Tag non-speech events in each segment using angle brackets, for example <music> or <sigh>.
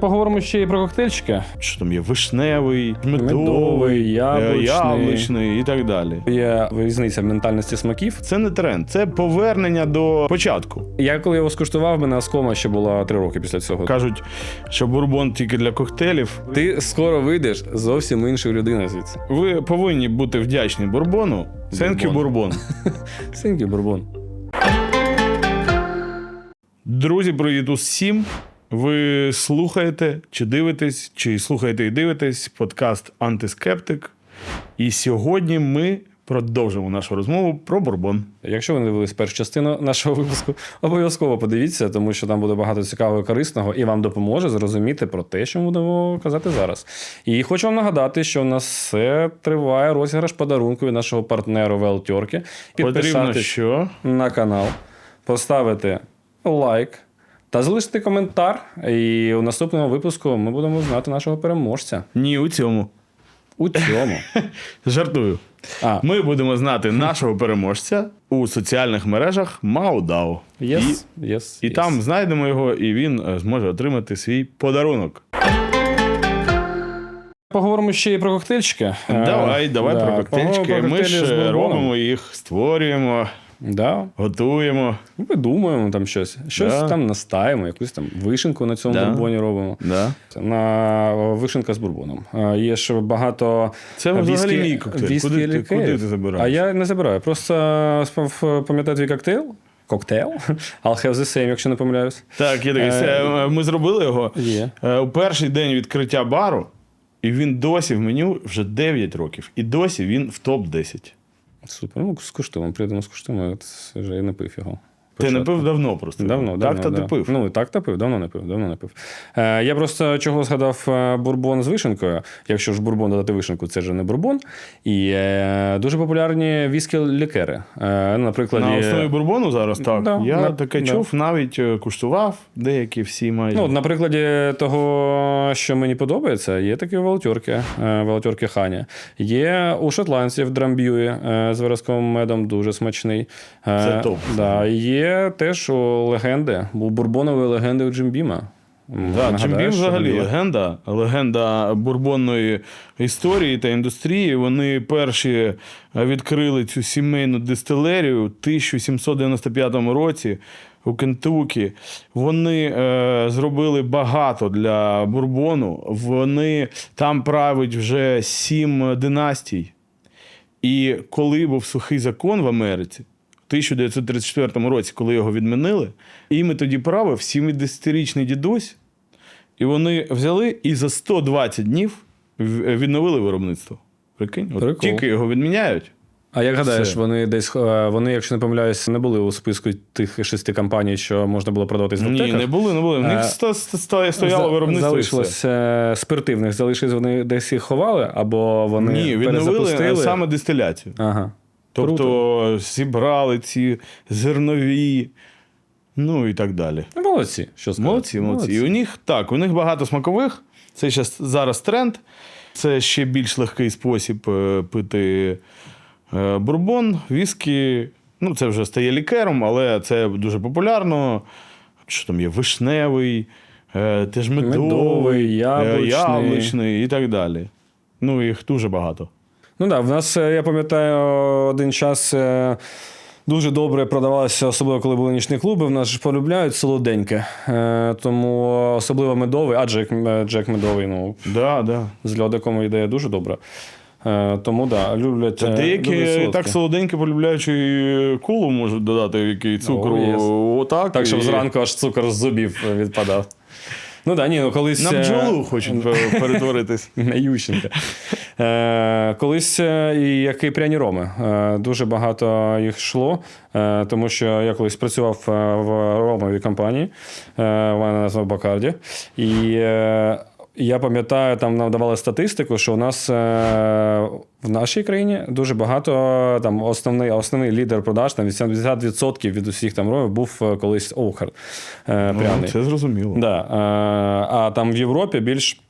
Поговоримо ще і про коктейльчики. Що там є вишневий, медовий, Медовий, е, яблучний. яблучний і так далі. Є різниця в ментальності смаків. Це не тренд, це повернення до початку. Я коли його скуштував, мене оскома ще була три роки після цього. Кажуть, що бурбон тільки для коктейлів. Ти скоро вийдеш зовсім іншою людиною звідси. Ви повинні бути вдячні бурбону. Сенкю бурбон. Синький бурбон. Друзі, привіт усім. Ви слухаєте чи дивитесь, чи слухаєте і дивитесь подкаст Антискептик. І сьогодні ми продовжимо нашу розмову про бурбон. Якщо ви не дивились першу частину нашого випуску, обов'язково подивіться, тому що там буде багато цікавого і корисного і вам допоможе зрозуміти про те, що ми будемо казати зараз. І хочу вам нагадати, що у нас все триває розіграш подарунку від нашого партнеру Велтьорки. Потрібно що? на канал, поставити лайк та залишити коментар. І у наступному випуску ми будемо знати нашого переможця. Ні, у цьому. У цьому. <laughs> Жартую. А, Ми будемо знати нашого переможця у соціальних мережах Маудау. єс. І, і єс. там знайдемо його, і він е, зможе отримати свій подарунок. Поговоримо ще і про коктейльчики. Давай, Е, давай да, про коктейльчики. Ми ж робимо їх, створюємо, Да. готуємо. Видумуємо там щось. Щось Да. там настаємо, якусь там вишенку на цьому Да. бурбоні робимо. Да. На вишенка з бурбоном. Е, Є ж багато. Це віскі- взагалі мій коктейль. віскі Куди ти- куди ти забираєш? А я не забираю. Просто пам'ятаю твій коктейль. Коктейл. <laughs> I'll have the same, якщо не помиляюсь. Так, я дивлюсь, Е, е, ми зробили його Є. у перший день відкриття бару, і він досі в меню вже 9 років. І досі він в топ-10. Супер. Ну, скуштуємо, прийдемо, скуштуємо. Це вже я не пив його. Ти не пив давно просто. Давно, давно. то да. ти пив. Ну, так та пив, давно не пив, давно не пив. Е, я просто чого згадав е, бурбон з вишенкою. Якщо ж бурбон додати вишенку, це ж не бурбон. І е, дуже популярні віскі лікери. Е, наприклад, На основі бурбону зараз так. Да, я да, таке да. чув, навіть е, куштував, деякі всі майже. Ну, на прикладі того, що мені подобається, є такі волотьорки, е, волотьорки Ханя. Є у шотландців драмб'юї з вересковим медом, дуже смачний. Це топ. Да, є теж у легенди, у бурбонової легенди у Джимбіма. М, Да, нагадаю, Джим Бім що взагалі є. легенда, легенда бурбонної історії та індустрії. Вони перші відкрили цю сімейну дистилерію у 1795 році у Кентукі. Вони е, зробили багато для бурбону. Вони там править вже сім династій. І коли був сухий закон в Америці, в 1934 році, коли його відмінили, іми тоді правив 70-річний дідусь, і вони взяли і за 120 днів відновили виробництво. Прикинь, от Прикол. тільки його відміняють. А як гадаєш, Все. вони десь, е, вони, якщо не помиляюсь, не були у списку тих шести компаній, що можна було продаватись в Ні, не були, не були. В них Е, стояло виробництво. е, спиртивних, залишилось вони десь їх ховали, або вони Ні, відновили перезапустили. е, саме дистиляцію. Ага. Тобто зібрали ці зернові, ну і так далі. Ну, Молодці, що сказати. Молодці, молодці. І у них так, у них багато смакових. Це щас, зараз тренд. Це ще більш легкий спосіб е, пити е, бурбон, віскі. Ну, це вже стає лікером, але це дуже популярно. Що там є вишневий, е, теж медовий, Медовий, яблучний. яблучний і так далі. Ну, їх дуже багато. Ну так, да, в нас, е, я пам'ятаю, один час е, дуже добре продавалося, особливо коли були нічні клуби. В нас ж полюбляють солоденьке. Е, Тому особливо медовий, а Джек, Джек медовий, ну, Да, да. з льодиком ідея дуже добра. Е, Тому да, люблять. Та деякі люблять так солоденько полюбляють, що і колу можуть додати, який цукру. О. Отак. Так, щоб і- зранку аж цукор з зубів відпадав. Ну да, ні, ну колись. На е, бджолу хочуть перетворитись. <laughs> На Ющенка. Е, колись е, і як і пряні роми. Е, дуже багато їх йшло, е, тому що я колись працював е, в ромовій компанії, е, вона назва Бакарді. І е, я пам'ятаю, там нам давали статистику, що у нас е, в нашій країні дуже багато там основний, основний лідер продаж, там 80% від усіх там ровів був е, колись охар е, Ну, це зрозуміло. Да. е, А там в Європі більш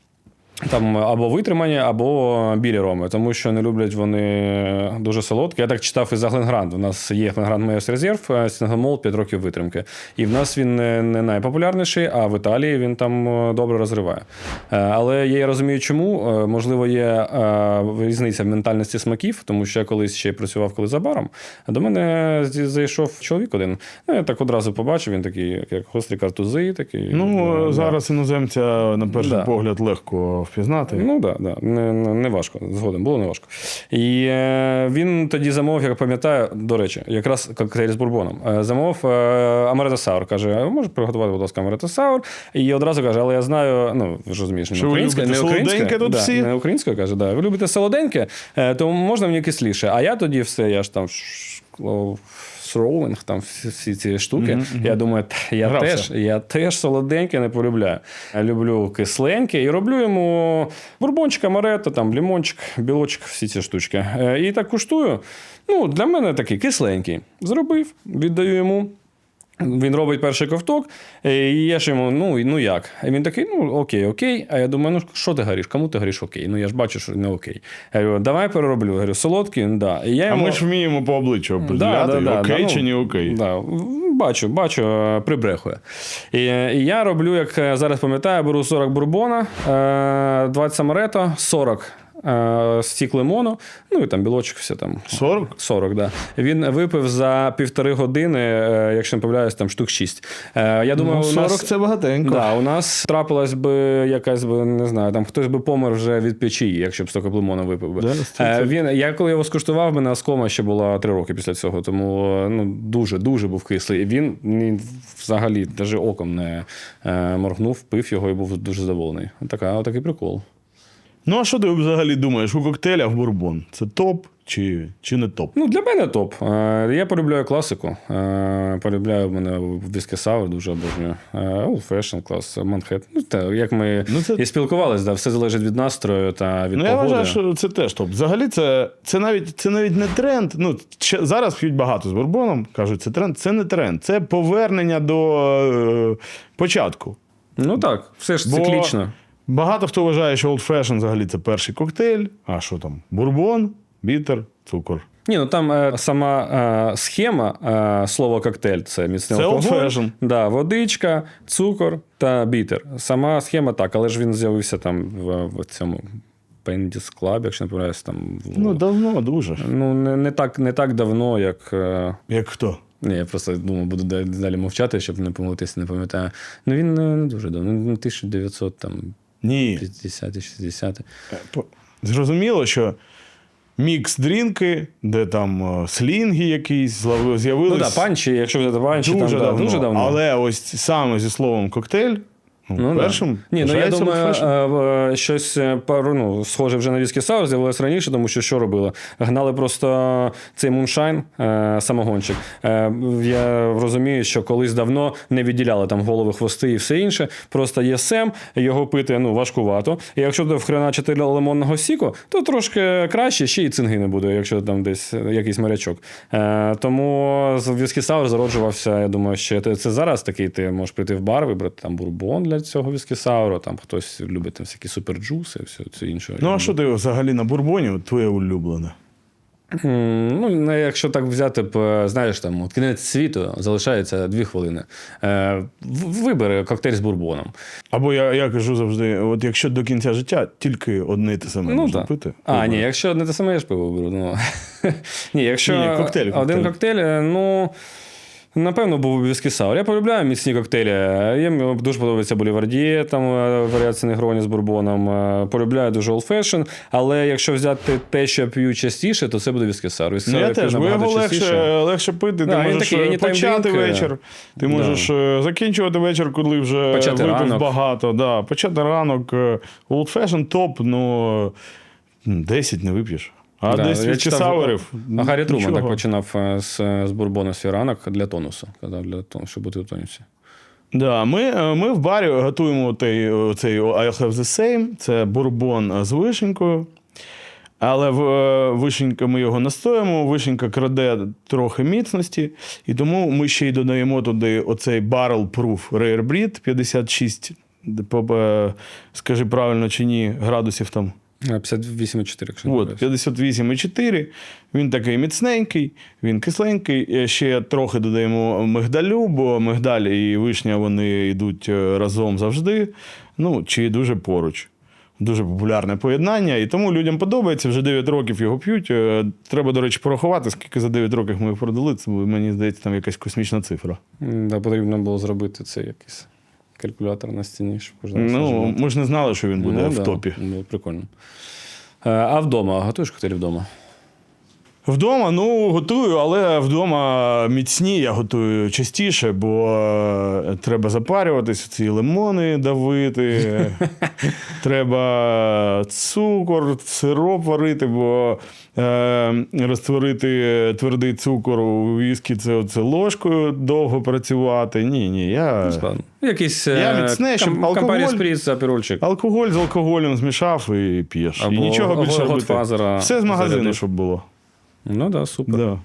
Там або витримані, або білі роми, тому що не люблять вони дуже солодкі. Я так читав і за Гленгранд. У нас є Гленгранд Мейос Резерв, Сінгамол 5 років витримки. І в нас він не, найпопулярніший, а в Італії він там е, добре розриває. Е, Але я розумію, чому. Е, Можливо, є різниця в ментальності смаків, тому що я колись ще працював коли за баром. До мене зайшов чоловік один. Ну, я так одразу побачив, він такий, як- гострі картузи, такий. Ну, да. зараз іноземця, на перший Да. погляд, легко впізнати. Ну так, да, да. не, не, не важко. Згодом було не важко. І е, він тоді замовив, як пам'ятаю, до речі, якраз коктейль з бурбоном. Е, замовив е, Амарето Саур. Каже, може приготувати, будь ласка, Амарето Саур. І одразу каже, але я знаю, ну ви ж розумієш, не українська, не українська, солоденьке тут да, всі? не українська, каже, да. Ви любите солоденьке, е, то можна мені кисліше. А я тоді все, я ж там. Сроулинг, там всі, ці штуки. Я думаю, «Та, я Грався. теж, я теж солоденьке не полюбляю. Я люблю кисленьке і роблю йому бурбончик, амаретто, там лімончик, білочок, всі ці штучки. Е, І так куштую. Ну, для мене такий кисленький. Зробив, віддаю йому. Він робить перший ковток, е, і я ж йому, ну, ну як? І він такий, ну окей, окей. А я думаю, ну що ти гориш? Кому ти гориш окей? Ну я ж бачу, що не окей. Я говорю, давай перероблю. Я говорю, солодкий, да. І я А ми ж вміємо по обличчю определяти, окей ну, чи не окей. Да, бачу, бачу, е, прибрехує. І, і я роблю, як е, зараз пам'ятаю, беру 40 бурбона, е, 20 самарето, 40 е, стік лимону, ну і там білочок, все там. 40? 40, да. Він випив за півтори години, е, якщо не помиляюсь, там штук 6. Е, Я думаю, Ну, у нас... це багатенько. Да, у нас трапилась би якась би, не знаю, там хтось би помер вже від печії, якщо б стільки лимону випив би. Да, Е, він, я коли його скуштував, мене оскома ще була три роки після цього, тому ну, дуже, дуже був кислий. І він взагалі навіть оком не е, моргнув, пив його і був дуже задоволений. Така, такий прикол. Ну, а що ти взагалі думаєш у коктейлях бурбон? Це топ чи, чи не топ? Ну, для мене топ. Е, Я полюбляю класику. Е, Полюбляю в мене віскі саур, дуже обожнюю. Е, Old Fashion клас, Манхет. Ну, те, як ми Ну, це- і спілкувалися, да, все залежить від настрою та від Ну, я вважаю, що це теж топ. Взагалі, це, це, навіть, це навіть не тренд. Ну, зараз п'ють багато з бурбоном, кажуть, це тренд. Це не тренд, це повернення до е, початку. Ну так, все ж Бо циклічно. Багато хто вважає, що Old Fashion взагалі це перший коктейль. А що там? Бурбон, бітер, цукор. Ні, ну там е, сама е, схема е, слова коктейль це міцний Це алкоголь, old fashion. да, водичка, цукор та бітер. Сама схема так, але ж він з'явився там в, в цьому Пендіс Club, якщо не помиляюсь, там в- Ну, давно дуже. ну не, не, так, не так давно, як. Е, Як хто? ні, я просто думаю, буду далі- далі мовчати, щоб не помилитися, не пам'ятаю. Ну він не, не дуже давно, ну 1900 там Ні. 50-60. Е, Зрозуміло, що мікс-дрінки, де там е, слінги якісь з'явилися. Ну да, панчі, якщо взяти панчі, дуже, там, да, давно. дуже давно. Але ось саме зі словом коктейль, ну, Ну, да. Ні, ну я думаю, е, е, щось е, пару, ну, схоже вже на віскі саур з'явилось раніше, тому що що робили? Гнали просто цей муншайн, самогончик. Я розумію, що колись давно не відділяли там голови, хвости і все інше. Просто є сем, його пити ну, важкувато. І якщо ти вхреначити лимонного сіку, то трошки краще, ще і цинги не буде, якщо там десь якийсь морячок. Тому віскі саур зароджувався, я думаю, це, це зараз такий, ти можеш прийти в бар, вибрати там бурбон для цього віскі сауру, там хтось любить там всякі суперджуси, все це інше. Ну, а що ти взагалі на бурбоні, твоє улюблене? Ну, якщо так взяти е, знаєш, там от кінець світу залишається дві хвилини. Е, вибери коктейль з бурбоном. Або я, я кажу завжди: от якщо до кінця життя тільки одне те саме Ну, можна так. пити. А, вибери. ні, якщо не те саме, я ж пиво беру. Ну. <laughs> ні, якщо Ні, коктейль, один коктейль. коктейль, е, ну. Напевно, був віскі саур. Я полюбляю міцні коктейлі. Я мені дуже подобається Болівардіє, там е, варіації негроні з бурбоном. Е, Полюбляю дуже Old Fashion. Але якщо взяти те, що я п'ю частіше, то це буде віскі саур. Віскі Ну, саур я теж, бо його легше, легше пити. Да, ти можеш такий е, почати вечір. Ти да. можеш закінчувати вечір, коли вже Почати випив ранок. багато. Да. Почати ранок. Old Fashion топ, ну 10 не вип'єш. А Да, десь від. А Гаррі Труман так починав е, з, з бурбону свій ранок для тонусу, казав, для того, щоб бути в тонусі. Да, ми, е, ми в барі готуємо той, цей I'll have the same. Це бурбон з вишенькою. Але в, е, вишенька ми його настоїмо, вишенька краде трохи міцності, і тому ми ще й додаємо туди оцей Barrel Proof Rare Breed 56 Де по- е, Скажи правильно чи ні, градусів там. Е, 58,4, якщо не От, 58,4. Він такий міцненький, він кисленький. Е, Ще трохи додаємо мигдалю, бо мигдаль і вишня вони йдуть е, разом завжди. Ну, чи дуже поруч. Дуже популярне поєднання, і тому людям подобається. Вже 9 років його п'ють. Е, Треба, до речі, порахувати, скільки за 9 років ми продали. Це мені здається, там якась космічна цифра. Да, потрібно було зробити це якийсь калькулятор на стіні, щоб кожен раз Ну, нажимати. ми ж не знали, що він буде Ну, в да, топі. Було прикольно. Е, А вдома готуєш коктейлі вдома? Вдома, ну, готую, але вдома міцні я готую частіше, бо е, треба запарюватись, ці лимони давити, <laughs> треба цукор, сироп варити, бо е, розтворити твердий цукор у віскі це, це ложкою довго працювати. Ні, ні, я Складно. Якийсь Я е, міцне, щоб алкоголь- спріц, алкоголь з алкоголем змішав і п'єш. І нічого більше робити. Все з магазину, щоб було. Ну да, супер. Да.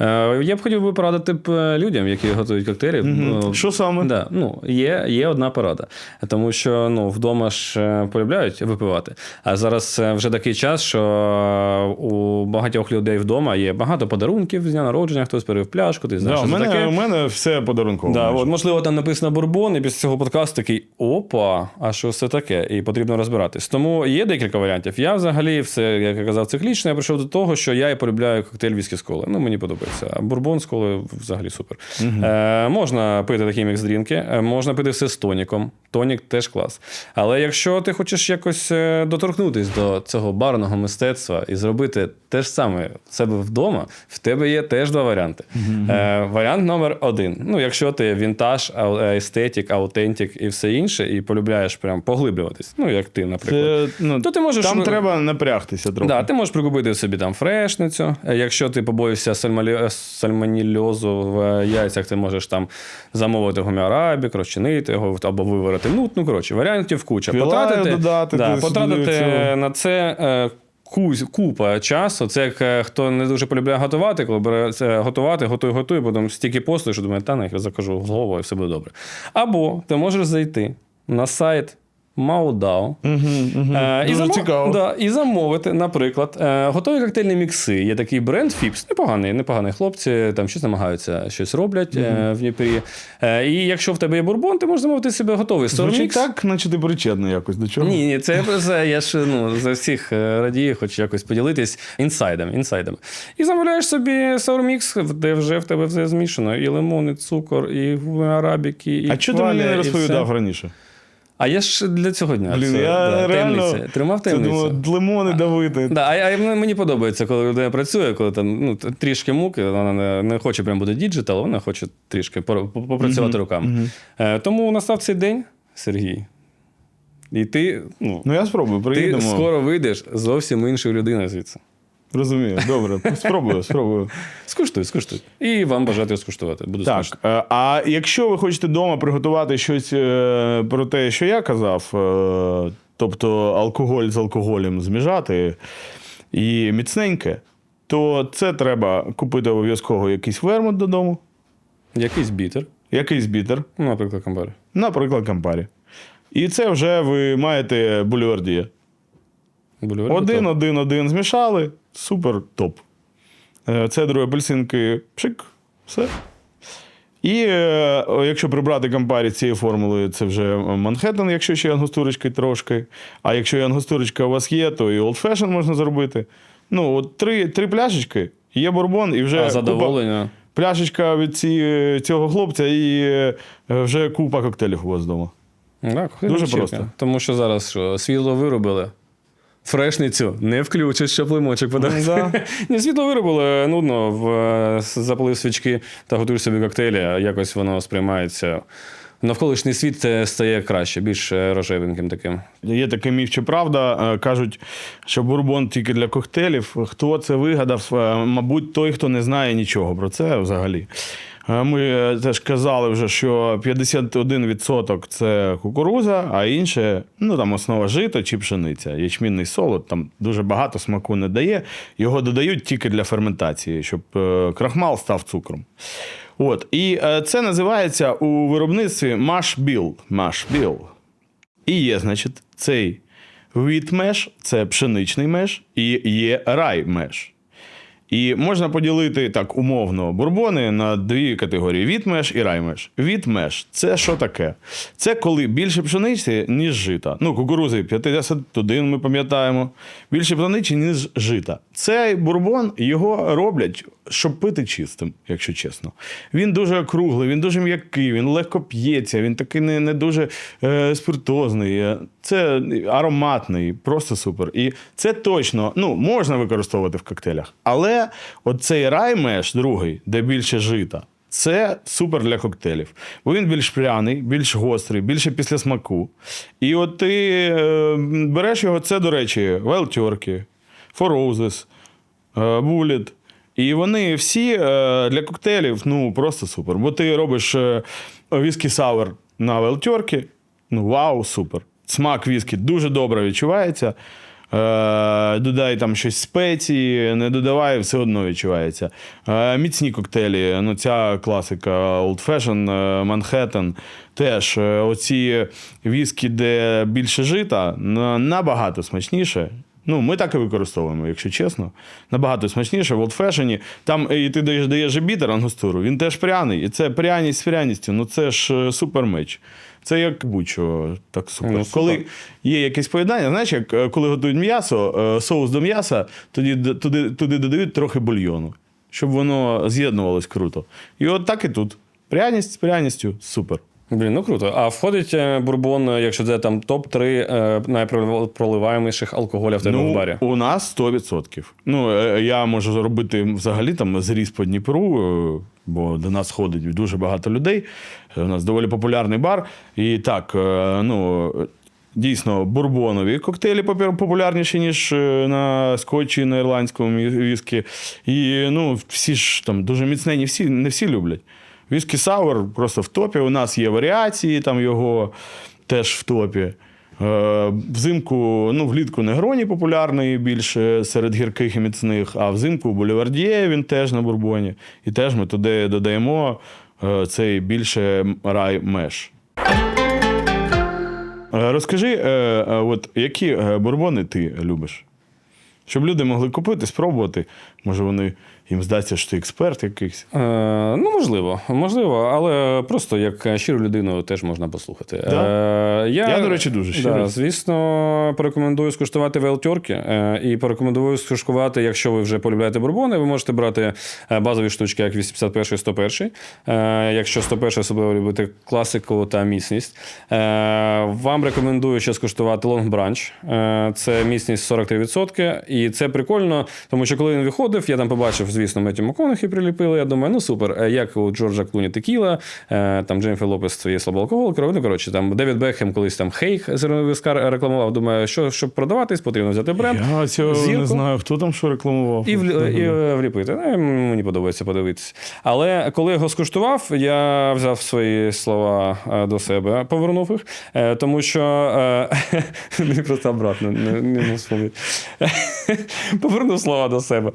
Е, Я б хотів би порадити б е, людям, які готують коктейлі. Що саме? Да, ну, є, є одна порада. Тому що ну, вдома ж е, полюбляють випивати. А зараз вже такий час, що у багатьох людей вдома є багато подарунків з дня народження, хтось перевів пляшку, ти знаєш, Да, у, що це мене, таке. у мене все подарунково. Да, от, можливо, там написано бурбон, і після цього подкасту такий опа, а що це таке? І потрібно розбиратись. Тому є декілька варіантів. Я взагалі все, як я казав, циклічно. Я прийшов до того, що я і полюбляю коктейль віскі з коли. Ну, мені подобається. А бурбон з коли взагалі супер. Е, можна пити такі мікс-дрінки, е, можна пити все з тоніком. Тонік теж клас. Але якщо ти хочеш якось е, доторкнутись до цього барного мистецтва і зробити те ж саме в себе вдома, в тебе є теж два варіанти. Е, варіант номер один. Ну, якщо ти вінтаж, е, естетик, аутентик і все інше, і полюбляєш прям поглиблюватись, ну як ти, наприклад. Це, ну, То ти можеш там треба напрягтися трохи. Да, ти можеш прикупити собі там фрешницю. Е, Якщо ти побоїшся сальмалі... сальмонільозу в яйцях, ти можеш там замовити гоміарабік, розчинити його або виварити. Ну, ну коротше, варіантів куча. Квілаю потратити, додати да, потратити на це. е, Купа часу. Це як е, хто не дуже полюбляє готувати, коли бере це готувати, готує, готує, потім стільки послуг, що думає, та я закажу в голову і все буде добре. Або ти можеш зайти на сайт Мгм. Е, і, Дуже замо- цікаво. Да, і замовити, наприклад, е, готові коктейльні мікси. Є такий бренд Фіпс, непоганий, непоганий хлопці, там щось намагаються, щось роблять е, в Дніпрі. Е, і якщо в тебе є бурбон, ти можеш замовити собі готовий Звучить так, наче ти причетний якось до чого. Ні, ні, це я ж ну, за всіх радію, хочу якось поділитись інсайдами. інсайдами. І замовляєш собі саурмікс, де вже в тебе все змішано. І лимон, і цукор, і арабіки, і А чого ти мені не розповідав раніше? А я ж для цього дня. Блін, це, я да, реально таємниця. тримав Це таємницю. думав, лимони давити. Да, а, а мені подобається, коли людина працює, коли там ну, трішки муки, вона не, не хоче прям бути діджитал, вона хоче трішки попрацювати руками. Е, тому настав цей день, Сергій. І ти, ну, Ну я спробую, ти скоро вийдеш зовсім іншою людиною звідси. Розумію, добре. Спробую, спробую. Скуштуй, скуштуй. І вам бажати скуштувати. Смачно. Так, е, а якщо ви хочете вдома приготувати щось е, про те, що я казав, е, тобто алкоголь з алкоголем зміжати і міцненьке, то це треба купити обов'язково якийсь вермут додому, Якийсь бітер, якийсь бітер, наприклад, камбари. наприклад, кампарі. І це вже ви маєте бульвардіє. Бульвар Один-один-один змішали. Супер топ. Е, Цедру апельсинки пшик, все. І е, якщо прибрати кампарі з цієї формули, це вже Манхеттен, якщо ще ангостурочки трошки. А якщо і ангостурочка у вас є, то і Old Fashion можна зробити. Ну, от три, три пляшечки, є бурбон, і вже А купа, задоволення. пляшечка від ці, цього хлопця, і е, вже купа коктейлів у вас вдома. Так, Дуже вечірка. просто. Тому що зараз що, світло виробили. Фрешницю не включиш, щоб лимочок подався. Да. <laughs> Ні, світло виробили, нудно, в, е, запалив свічки та готуєш собі коктейлі, а якось воно сприймається. Навколишній світ е, стає краще, більш е, рожевеньким таким. Є такий міф чи правда. е, Кажуть, що бурбон тільки для коктейлів. Хто це вигадав? Е, Мабуть, той, хто не знає нічого про це взагалі. Е, Ми теж казали вже, що 51% це кукуруза, а інше, ну там основа жито чи пшениця. Ячмінний солод там дуже багато смаку не дає. Його додають тільки для ферментації, щоб е, крахмал став цукром. От. І е, це називається у виробництві. Mash bill. І є, значить, цей mesh – це пшеничний меш, і є rye mesh. І можна поділити так умовно бурбони на дві категорії: вітмеш і раймеш. Вітмеш це що таке? Це коли більше пшениці, ніж жита. Ну, кукурузи 51 ми пам'ятаємо. Більше пшениці, ніж жита. Цей бурбон його роблять, щоб пити чистим, якщо чесно. Він дуже округлий, він дуже м'який, він легко п'ється, він такий не, не дуже е, спиртозний. Це ароматний, просто супер. І це точно ну, можна використовувати в коктейлях. Але оцей раймеш, другий, де більше жита, це супер для коктейлів. Бо він більш пряний, більш гострий, більше після смаку. І от ти е, береш його, це, до речі, Wild Turkey, Four Roses. І вони всі е, для коктейлів ну, просто супер. Бо ти робиш е, віскі сауер на Turkey, ну вау, супер. Смак віскі дуже добре відчувається. Е, додай там щось спеції, не додавай, все одно відчувається. Міцні коктейлі, ну ця класика Old Fashion, Manhattan. Теж оці віскі, де більше жита, набагато смачніше. Ну, ми так і використовуємо, якщо чесно. Набагато смачніше в олдфешені. Там і ти даєш, даєш бітер ангустуру, він теж пряний. І це пряність з пряністю. Ну це ж е, супер меч. Це як будь-що так супер. Ну, супер. Коли є якесь поєднання, знаєш, як е, коли готують м'ясо, е, соус до м'яса, тоді туди, туди додають трохи бульйону, щоб воно з'єднувалось круто. І от так і тут. Пряність з пряністю супер. Блін, ну круто. А входить е, бурбон, е, якщо це там топ-3 е, найпроливаєміших алкоголів в тебе в барі. У нас 100%. Ну, я можу робити взагалі там зріз по Дніпру, бо до нас ходить дуже багато людей. У нас доволі популярний бар. І так, ну. Дійсно, бурбонові коктейлі популярніші, ніж на скотчі, на ірландському віскі. І ну, всі ж там дуже міцнені, всі, не всі люблять. Віскі Сауер просто в топі. У нас є варіації, там його теж в топі. Е, Взимку, ну, влітку негроні популярний більше серед гірких і міцних, а взимку Булівардіє він теж на бурбоні. І теж ми туди додаємо е, цей більше рай меш. Е, Розкажи, от які бурбони ти любиш? Щоб люди могли купити, спробувати. Може, вони їм здасться, що ти експерт якийсь. Е, ну, можливо, можливо, але просто як щиру людину теж можна послухати. Да. Е, я, Я, до речі, дуже щирий. Да, звісно, порекомендую скуштувати велтьорки е, і порекомендую скуштувати, якщо ви вже полюбляєте бурбони, ви можете брати е, базові штучки, як 81 101 е, Якщо 101 особливо любите класику та міцність. Е, вам рекомендую ще скуштувати Long Branch. Е, це міцність 43%. І це прикольно, тому що коли він виходив, я там побачив, звісно, Меті МакКонахі приліпили. Я думаю, ну супер, Е, як у Джорджа Клуні Текіла, е, там Дженніфер Лопес є слабоалкоголик. Ну, коротше, там Девід Бекхем колись там зерновий вискар рекламував. Думаю, що щоб продаватись, потрібно взяти бренд. Я цього зірку. не знаю, хто там що рекламував. І, в, і е, вліпити. Ну, мені подобається подивитися. Але коли його скуштував, я взяв свої слова до себе, повернув їх, тому що <laughs> мені просто обратно не, не вспомнити. <laughs> Повернув слова до себе.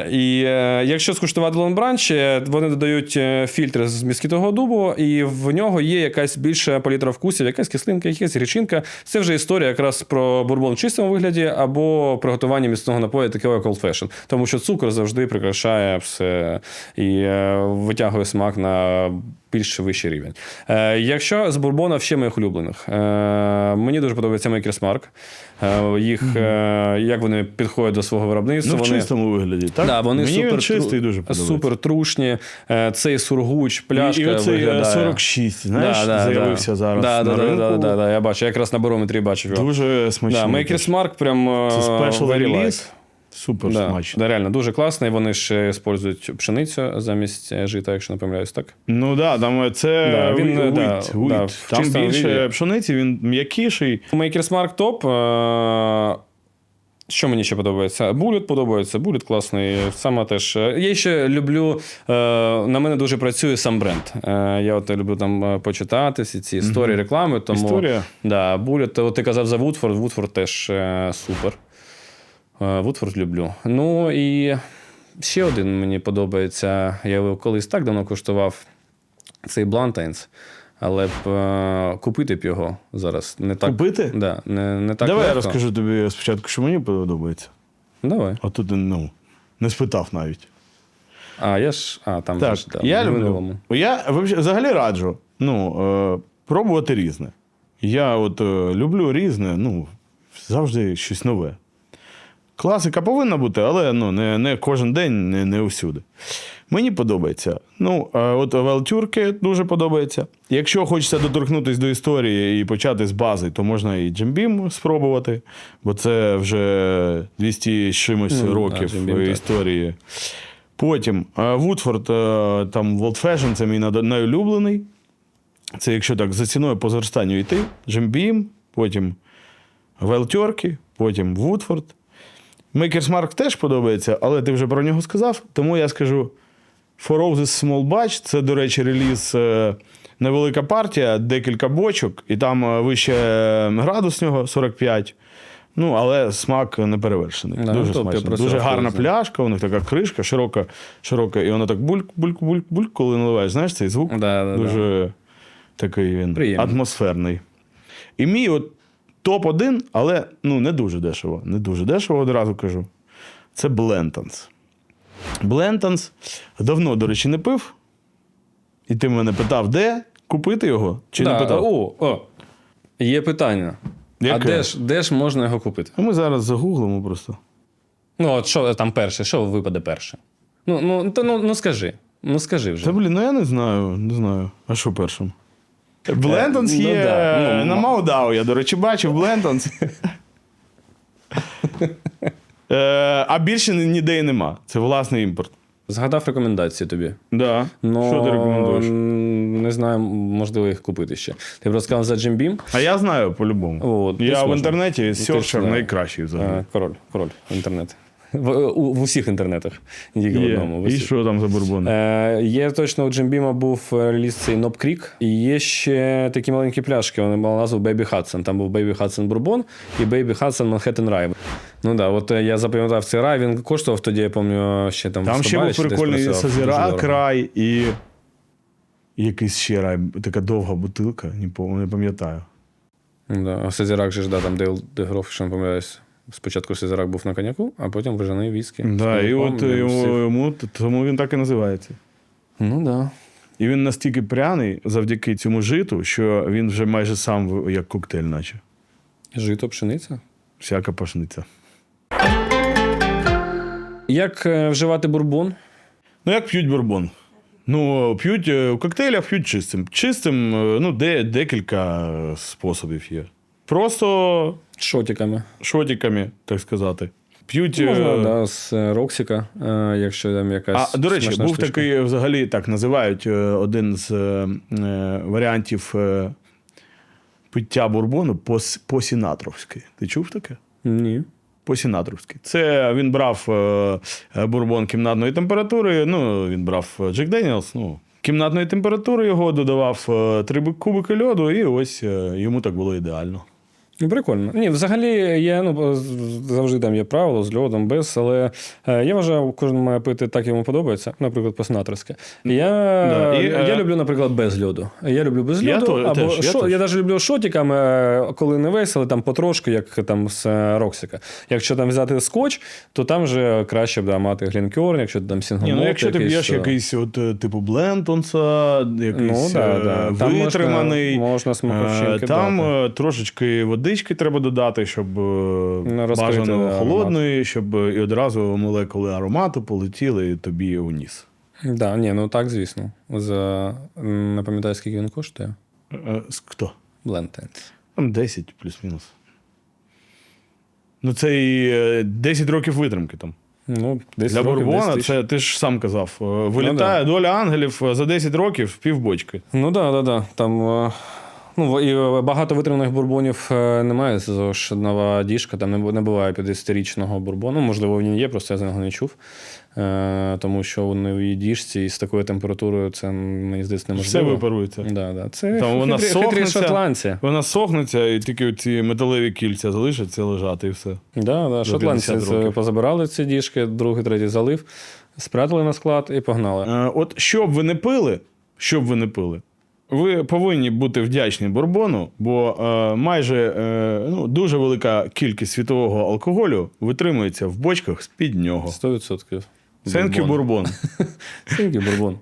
Е, і е, якщо скуштувати лонбранч, е, вони додають фільтри фільтр з міскітого дубу, і в нього є якась більша палітра вкусів, якась кислинка, якась річинка. Це вже історія якраз про бурбон в чистому вигляді або приготування міцного напою, такого як Old Fashion. Тому що цукор завжди прикрашає все і е, витягує смак на більш вищий рівень. Е, якщо з бурбона ще моїх улюблених, е, мені дуже подобається Maker's Mark. Е, їх, е, як вони підходять до свого виробництва. Ну, в вони... чистому вигляді, так? Да, вони Мені супер він чистий дуже подобається. Супер трушні. Е, Цей сургуч, пляшка І, і оцей е, виглядає. 46, знаєш, заявився зараз Да, на да, ринку. Да, да, да, я бачу, я якраз на барометрі бачив його. Дуже смачний. Да, Maker's Mark прям е, Це special very. Супер Да, смачно. да, реально дуже класний. Вони ще використовують пшеницю замість е, жита, якщо не помиляюсь, так? Ну да, там це Да, він, да, wheat. да, в Там чистому більше віді. пшениці, він м'якіший. Maker's Mark топ. е, Що мені ще подобається? Буліт подобається. Буліт класний. Саме теж. е, Я ще люблю. е, На мене дуже працює сам бренд. Е, Я от люблю там е, почитати всі ці історії реклами. Тому, Історія? Да, Буліт. Ти казав за Вудфорд. Вудфорд теж е, супер. Е, Вудфорд люблю. Ну і ще один мені подобається. Я його колись так давно коштував. Цей Блантайнс. Але б е, купити б його зараз не так. Купити? Да, не, не так Давай я розкажу тобі спочатку, що мені подобається. Давай. А тут ну, не спитав навіть. А, я ж. А, там Так, ж, да, я люблю. минулому. Я взагалі раджу ну, е, пробувати різне. Я от е, люблю різне, ну, завжди щось нове. Класика повинна бути, але ну, не, не кожен день, не, не усюди. Мені подобається. Ну, от Велтюрки дуже подобається. Якщо хочеться доторкнутися до історії і почати з бази, то можна і Джимбім спробувати, бо це вже 200 з чимось Ну, років да, Jim історії. Потім е, Вудфорд, там World Fashion, це мій найулюблений. Це якщо так за ціною по зростанню йти. Джимбім, потім Велтьорки, потім Вудфорд. Makers Mark теж подобається, але ти вже про нього сказав, тому я скажу For Roses Small Batch, це, до речі, реліз е, невелика партія, декілька бочок, і там е, вище градус нього 45. Ну, але смак не перевершений. Да, дуже ну, тобто смачно. Дуже гарна пляшка, у них така кришка, широка, широка, і вона так бульк, бульк, бульк, бульк, коли наливаєш. Знаєш цей звук? Да, да, да. дуже такий він Приємний. атмосферний. І мій от топ-1, але ну, не дуже дешево. Не дуже дешево, одразу кажу. Це Блентонс. Блентонс давно, до речі, не пив. І ти мене питав, де купити його? Чи да, не питав? О, о, є питання. Яке? А де ж, де ж можна його купити? Ми зараз загуглимо просто. Ну, от що там перше, що випаде перше? Ну, ну, то, ну, ну скажи. Ну скажи вже. Та блін, ну я не знаю, не знаю. А що першим? Блентонс ну є да, ну, на Маудау, я, до речі, бачив Блентонс. <laughs> Е, А більше ніде і нема. Це власний імпорт. Згадав рекомендації тобі. Да. Ну, Що ти рекомендуєш? Не знаю, можливо їх купити ще. Ти просто сказав за Jim Beam. А я знаю по-любому. Я в інтернеті Ну, серчер найкращий взагалі. Е, Король, король інтернет. В, у, в усіх інтернетах. Не тільки в одному. І що там за бурбон? Е, є точно у Джимбіма був е, реліз цей Ноб Крік. І є ще такі маленькі пляшки. Вони мали назву Baby Hudson. Там був Baby Hudson Bourbon і Baby Hudson Manhattan Rye. Ну да, от е, я запам'ятав цей рай, він коштував тоді, я пам'ятаю, ще там. Там ще був прикольний Сазіра край і якийсь ще рай, така довга бутилка, не пам'ятаю. Да. А Сезірак же ж, да, там Дейл Дегроф, якщо не помиляюсь. Спочатку Сезірак був на коньяку, а потім вижений віскі. Да, і от йому, йому тому він так і називається. Ну да. І він настільки пряний завдяки цьому житу, що він вже майже сам як коктейль, наче. Жито пшениця. Всяка пашниця. Як е, вживати бурбон? Ну, як п'ють бурбон? Ну, п'ють е, в коктейлях п'ють чистим. Чистим, е, ну, де, декілька е, способів є. Просто Шотиками. шотиками, так сказати. П'ють. е, Можна, да, з е, Роксіка, е, якщо там якась. А, до речі, був штучка. такий, взагалі так називають е, один з е, е, варіантів е, пиття бурбону пос- посінатровський. Ти чув таке? Ні. Посінатровський. Це він брав е, е, бурбон кімнатної температури. Ну, він брав Джек Деніелс, ну, кімнатної температури його додавав е, три кубики льоду, і ось е, йому так було ідеально. Ну, прикольно. Ні, взагалі є, ну, завжди там є правило з льодом, без, але е, я вважаю, кожен має пити так, йому подобається, наприклад, поснаторське. Я, Да, і, я е, люблю, наприклад, без льоду. Я люблю без Я льоду. то- або теж, шо, я навіть люблю шотиками, е, коли не весь, але там потрошку, як там з е, Роксика. Якщо там взяти скотч, то там вже краще б да, мати глінкьорн, якщо там Ні, ну, якщо ти якийсь, б'єш то- якийсь от, е, типу Блентонса, якийсь Ну, да, е, да. Там можна- витриманий. можна смаковщинки Е, Там дати. е, трошечки водички треба додати, щоб е, Ну, бажано да, холодної, щоб е, і одразу молекули аромату полетіли тобі у ніс. Да, ні, ну так, звісно. За... Не пам'ятаю, скільки він коштує. Е, Хто? Блентенс. Там 10 плюс-мінус. Ну, це і е, 10 років витримки там. Ну, десь Для років бурбона 10 це ти ж сам казав. е, Вилітає доля ангелів за 10 років півбочки. Ну так, да, да, да. Там ну, і е, багато витриманих бурбонів е, немає. Це ж нова діжка, там не буває 50-річного бурбону. Можливо, він є, просто я за нього не чув. Е, Тому що у новій діжці з такою температурою це мені здається Все неможливо. випарується. Да, да. Це Там вона хитрі, хитрі шотландці. Вона сохнеться, і тільки ці металеві кільця залишаться лежати, і все. Да, да. Шотландці 50 це років. позабирали ці діжки, другий, третій залив, спрятали на склад і погнали. От що б ви не пили, що б ви не пили, Ви повинні бути вдячні бурбону, бо е, майже е, ну, дуже велика кількість світового алкоголю витримується в бочках з-під нього. 100%. Сенкі бурбон. <laughs> Сенкі бурбон.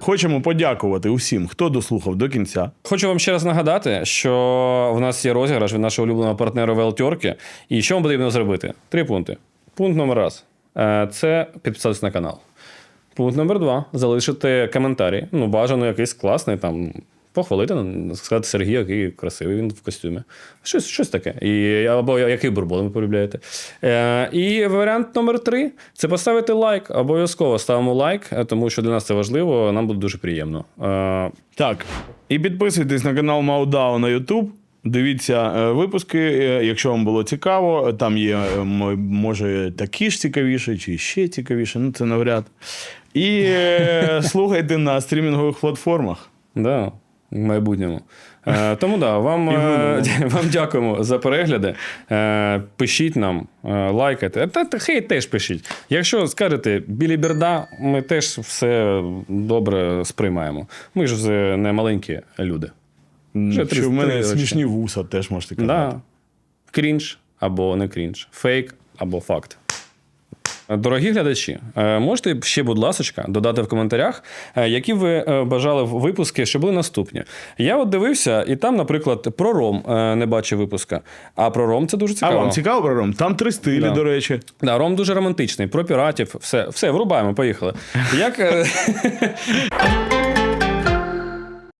Хочемо подякувати усім, хто дослухав до кінця. Хочу вам ще раз нагадати, що в нас є розіграш від нашого улюбленого партнера Велтьорки. І що вам потрібно зробити? Три пункти. Пункт номер раз Е, це підписатися на канал. Пункт номер два залишити коментарі. Ну, бажано якийсь класний там. Похвалити, сказати Сергій, який красивий він в костюмі. Щось, щось таке. І, або який бурбон ви полюбляєте. Е, і варіант номер три це поставити лайк. Обов'язково ставимо лайк, тому що для нас це важливо, нам буде дуже приємно. Е, Так. І підписуйтесь на канал Маудау на YouTube. Дивіться е, випуски, е, якщо вам було цікаво. Там є, е, може, такі ж цікавіші, чи ще цікавіше, ну це навряд. І е, слухайте на стрімінгових платформах. Да, в майбутньому. Е, тому да, вам, е, <laughs> вам дякуємо за перегляди. Е, пишіть нам, е, лайкайте. Та, та хей теж пишіть. Якщо скажете білі бірда, ми теж все добре сприймаємо. Ми ж вже не маленькі люди. Вже Що в мене 33 смішні вуса теж можете казати. Да. Крінж або не крінж, фейк або факт. Дорогі глядачі, е, можете ще, будь ласка, додати в коментарях, е, які ви е, бажали в випуски, що були наступні. Я от дивився, і там, наприклад, про ром не бачив випуска. А про ром це дуже цікаво. А вам цікаво про Ром? Там три стилі, Да. до речі. Да, ром дуже романтичний, про піратів. Все, все, врубаємо, поїхали. Як. <laughs>